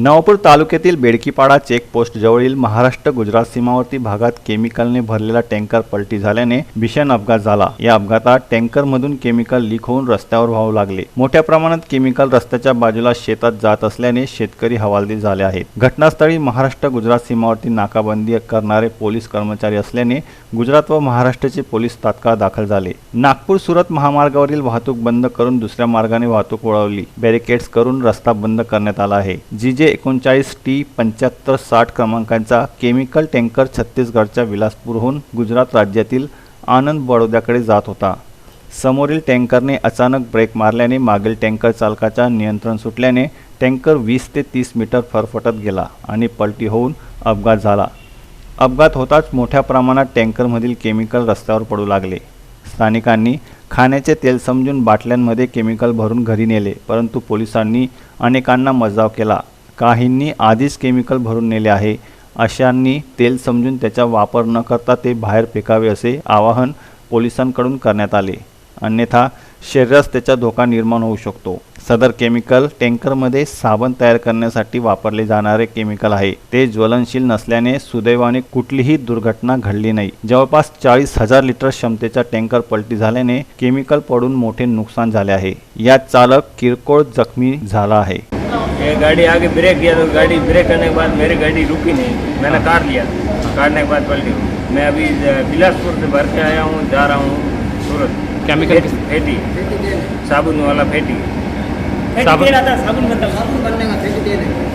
नवापूर तालुक्यातील बेडकीपाडा चेकपोस्ट जवळील महाराष्ट्र गुजरात सीमावर्ती भागात केमिकलने भरलेला टँकर पलटी झाल्याने भीषण अपघात झाला. या अपघातात टँकरमधून केमिकल लीक होऊन रस्त्यावर वाहू लागले. मोठ्या प्रमाणात केमिकल रस्त्याच्या बाजूला शेतात जात असल्याने शेतकरी हवालदिल झाले आहेत. घटनास्थळी महाराष्ट्र गुजरात सीमावर्ती नाकाबंदी करणारे पोलीस कर्मचारी असल्याने गुजरात व महाराष्ट्राचे पोलीस तात्काळ दाखल झाले. नागपूर सुरत महामार्गावरील वाहतूक बंद करून दुसऱ्या मार्गाने वाहतूक वळवली. बॅरिकेड्स करून रस्ता बंद करण्यात आला आहे. जी जे एकोणचाळीस टी पंच्याहत्तर साठ क्रमांकाचा केमिकल टँकर छत्तीसगडच्या विलासपूरहून गुजरात राज्यातील आनंद बडोद्याकडे जात होता. समोरील टँकरने अचानक ब्रेक मारल्याने मागील टँकर चालकाचा नियंत्रण सुटल्याने टँकर वीस ते तीस मीटर फरफटत गेला आणि पलटी होऊन अपघात झाला. अपघात होताच मोठ्या प्रमाणात टँकरमधील केमिकल रस्त्यावर पडू लागले. स्थानिकांनी खाण्याचे तेल समजून बाटल्यांमध्ये केमिकल भरून घरी नेले परंतु पोलिसांनी अनेकांना मजाव केला. काहींनी आधीच केमिकल भरून नेले आहे. अशांनी तेल समजून त्याचा वापर न करता ते बाहेर फेकावे असे आवाहन पोलिसांकडून करण्यात आले. अन्यथा शरीरास त्याचा धोका निर्माण होऊ शकतो. सदर केमिकल टँकरमध्ये साबण तयार करण्यासाठी वापरले जाणारे केमिकल आहे. ते ज्वलनशील नसल्याने सुदैवाने कुठलीही दुर्घटना घडली नाही. जवळपास चाळीस हजार लिटर क्षमतेचा टँकर पलटी झाल्याने केमिकल पडून मोठे नुकसान झाले आहे. यात चालक किरकोळ जखमी झाला आहे. ये गाड़ी आगे ब्रेक किया तो गाड़ी ब्रेक करने के बाद मेरी गाड़ी रुकी नहीं। मैंने कार लिया। काटने के बाद पलटी। मैं अभी बिलासपुर से भर के आया हूँ जा रहा हूँ सूरत। केमिकल फेट- फेटी। साबुन वाला फेटी। साबुन साबुन बनने का देने